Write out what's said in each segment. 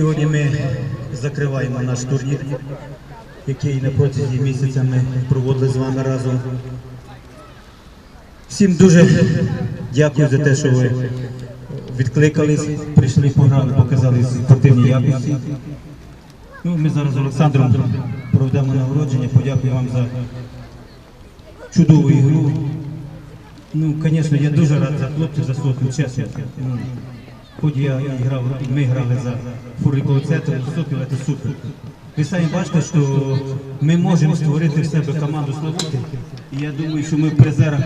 Сьогодні ми закриваємо наш турнір, який на протязі місяця ми проводили з вами разом. Всім дуже дякую за те, що ви відкликались, прийшли, пограли, показали спортивні якості. Ну, ми зараз з Олександром проведемо нагородження. Подякую вам за чудову ігру. Ну, звісно, я дуже рад за хлопців, за сотню, чесно. Хоч я грав, ми грали за фурикову цетру, сотню, це супер. Ви самі бачите, що ми можемо створити в себе команду Славути. І я думаю, що ми в призерах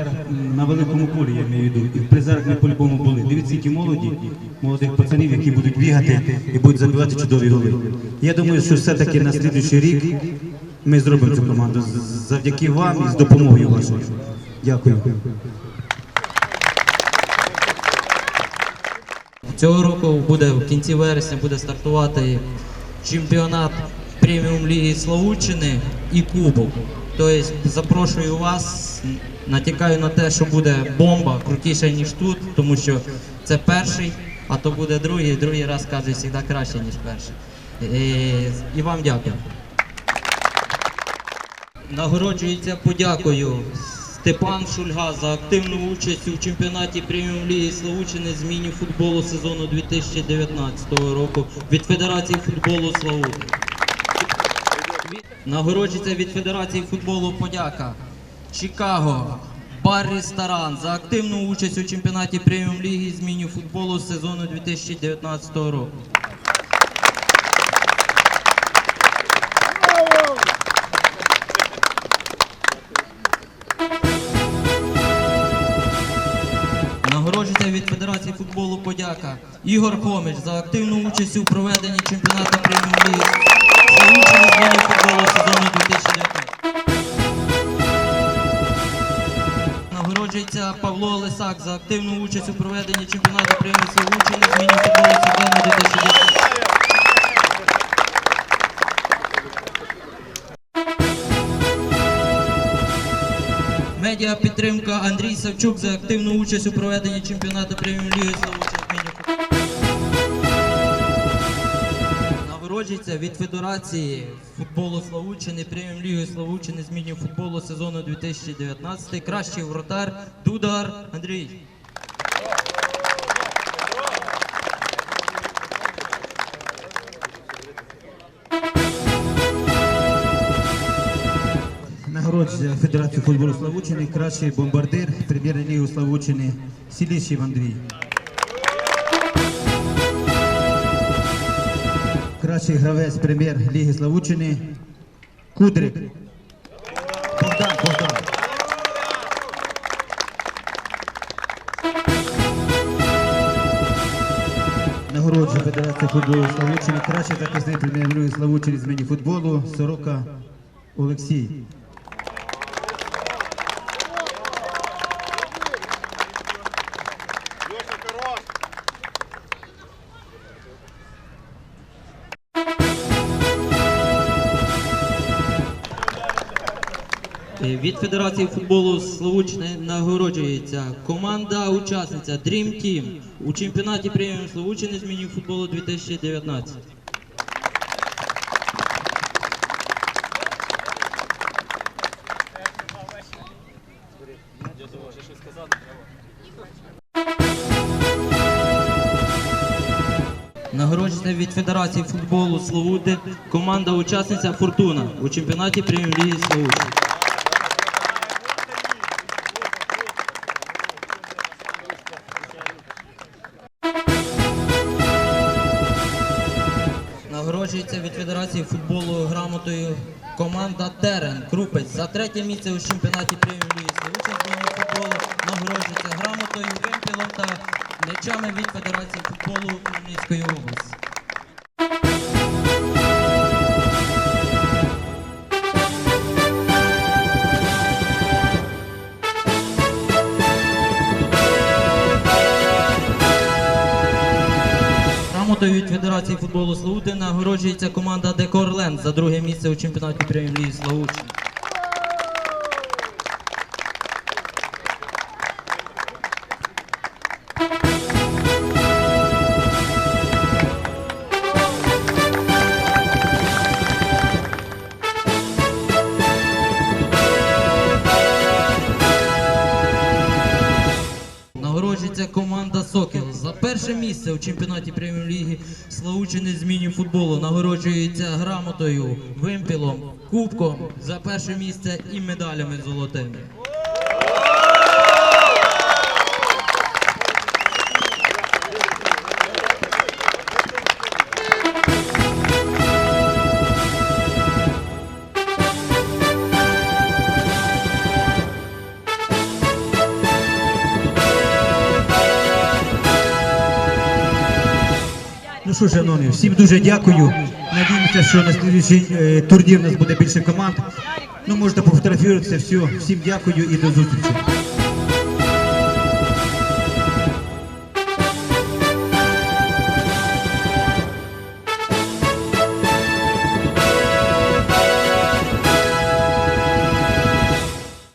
на великому полі, я маю в виду, і в призерах ми по-любому були. Дивіться, які молоді, молодих пацанів, які будуть бігати і будуть забивати чудові голи. Я думаю, що все-таки на слідуючий рік ми зробимо цю команду завдяки вам і з допомогою вашою. Дякую. Цього року буде в кінці вересня буде стартувати чемпіонат преміум ліги Славутчини і Кубок. Тобто запрошую вас, натякаю на те, що буде бомба крутіша, ніж тут, тому що це перший, а то буде другий, другий раз каже завжди краще, ніж перший. І вам дякую. Нагороджується подякою Степан Шульга за активну участь у чемпіонаті преміум ліги Славутчини з міні-футболу сезону 2019 року від Федерації футболу Славути. Нагороджується від Федерації футболу подяка Чикаго. Бар ресторан за активну участь у чемпіонаті преміум ліги з міні-футболу сезону 2019 року. Футболу подяка Ігор Хомич за активну участь у проведенні чемпіонату прем'єр-ліги Славутчини з міні футболу сезону 2009. Нагороджується Павло Лисак за активну участь у проведенні чемпіонату преміум Славутчини з зміні футболу сезону 2019. Медіа підтримка Андрій Савчук за активну участь у проведенні чемпіонату прем'єр-ліги Нагороджується від Федерації футболу Славучини, прем'єр-ліги Славучини з міні футболу сезону 2019. Кращий вратар Дудар Андрій. Нагороджується Федерацію футболу Славутчини, кращий бомбардир прем'єр ліги Славутчини Сіліщів Андрій. Кращий гравець прем'єр-ліги Славутчини Кудрик. Богдан, Богдан. Нагороджує Федерація футболу Славутчини, кращий захисник прем'єр-ліги Славутчини з міні-футболу Сорока Олексій. Від Федерації футболу Славутчини нагороджується команда учасниця Dream Team у чемпіонаті преміум Славутчини з міні футболу 2019. Нагороджується від Федерації футболу Славути команда учасниця Фортуна у чемпіонаті преміум ліги Нагороджується від Федерації футболу грамотою команда Терен Крупець за третє місце у чемпіонаті преміум ліги Славутського футболу. Нагороджується грамотою вимпілом та м'ячами від Федерації футболу Хмельницької області. Грамотою від Федерації футболу Славути. Нагороджується команда Декорленд за друге місце у чемпіонаті преміум ліги перше місце у чемпіонаті прем'єр-ліги Славучини з міні-футболу нагороджується грамотою, вимпілом, кубком за перше місце і медалями золотими. Ну що, шановні, всім дуже дякую. Надіємося, що на слідуючий е, турнір у нас буде більше команд. Ну, можете пофотографуватися. Все, всім дякую і до зустрічі.